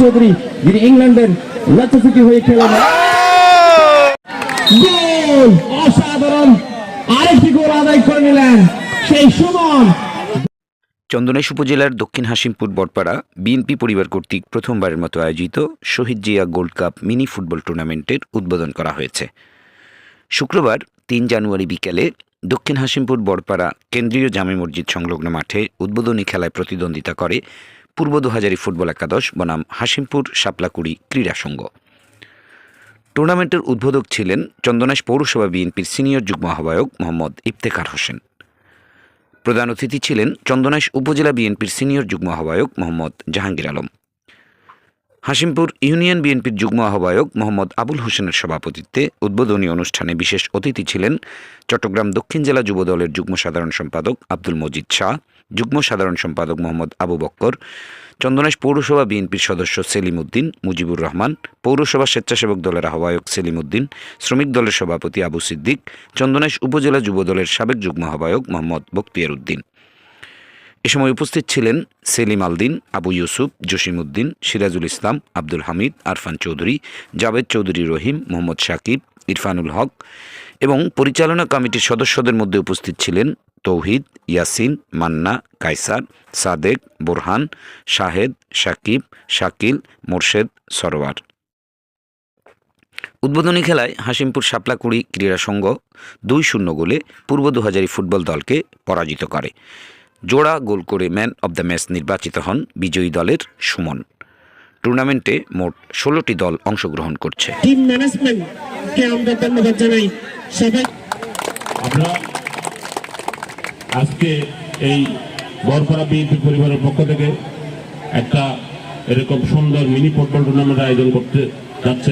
চৌধুরী যিনি ইংল্যান্ডের হয়ে খেলেন। অসাধারণ! আরেকটি গোল আদায় করে নিলেন সেই সুমন। চন্দনাইশ উপজেলার দক্ষিণ হাসিমপুর বটপাড়া, বিএনপি পরিবার কর্তৃক প্রথমবারের মতো আয়োজিত Shaheed Zia gold cup mini football টুর্নামেন্টের উদ্বোধন করা হয়েছে। শুক্রবার, তিন জানুয়ারি বিকেলে দক্ষিণ হাসিমপুর বড়পাড়া কেন্দ্রীয় জামে মসজিদ সংলগ্ন মাঠে উদ্বোধনী খেলায় প্রতিদ্বন্দ্বিতা করে পূর্ব দুহাজারি ফুটবল একাদশ বনাম হাসিমপুর শাপলাকুড়ি ক্রীড়া সংঘ। টুর্নামেন্টের উদ্বোধক ছিলেন চন্দনাইশ পৌরসভা বিএনপির সিনিয়র যুগ্ম আহ্বায়ক মোহাম্মদ ইফতেখার হোসেন। প্রধান অতিথি ছিলেন চন্দনাইশ উপজেলা বিএনপির সিনিয়র যুগ্ম আহ্বায়ক মোহাম্মদ জাহাঙ্গীর আলম। হাসিমপুর ইউনিয়ন বিএনপির যুগ্ম আহ্বায়ক মোহাম্মদ আবুল হোসেনের সভাপতিত্বে উদ্বোধনী অনুষ্ঠানে বিশেষ অতিথি ছিলেন চট্টগ্রাম দক্ষিণ জেলা যুব দলের যুগ্ম সাধারণ সম্পাদক আব্দুল মজিদ শাহ যুগ্ম সাধারণ সম্পাদক মোহাম্মদ আবু বক্কর চন্দনাইশ পৌরসভা বিএনপির সদস্য সেলিম উদ্দিন, মুজিবুর রহমান, পৌরসভা স্বেচ্ছাসেবক দলের আহ্বায়ক সেলিম উদ্দিন, শ্রমিক দলের সভাপতি আবু সিদ্দিক চন্দনাইশ উপজেলা যুব দলের সাবেক যুগ্ম আহ্বায়ক মোহাম্মদ বক্তিয়ার উদ্দিন। এ সময় উপস্থিত ছিলেন সেলিম আলদিন, আবু ইউসুফ, জসিম উদ্দিন, সিরাজুল ইসলাম, আব্দুল হামিদ, আরফান চৌধুরী, জাভেদ চৌধুরী রহিম, মোহাম্মদ শাকিব, ইরফানুল হক এবং পরিচালনা কমিটির সদস্যদের মধ্যে উপস্থিত ছিলেন তৌহিদ ইয়াসিন মান্না কায়সার সাদেক বোরহান শাহেদ শাকিব শাকিল মোরশেদ সরোয়ার উদ্বোধনী খেলায় হাসিমপুর শাপলাকুড়ি ক্রীড়া সংঘ দুই শূন্য গোলে পূর্ব দুহাজারি ফুটবল দলকে পরাজিত করে। জোড়া গোল করে ম্যান অব দ্য ম্যাচ নির্বাচিত হন বিজয়ী দলের সুমন। টুর্নামেন্টে মোট ষোলোটি দল অংশগ্রহণ করছে। টিম ম্যানেজমেন্টকে আমরা ধন্যবাদ জানাই। সবাই আমরা আজকে এই বরপাড়া বিএনপি পরিবারের পক্ষ থেকে একটা এরকম সুন্দর মিনি ফুটবল টুর্নামেন্ট আয়োজন করতে যাচ্ছে।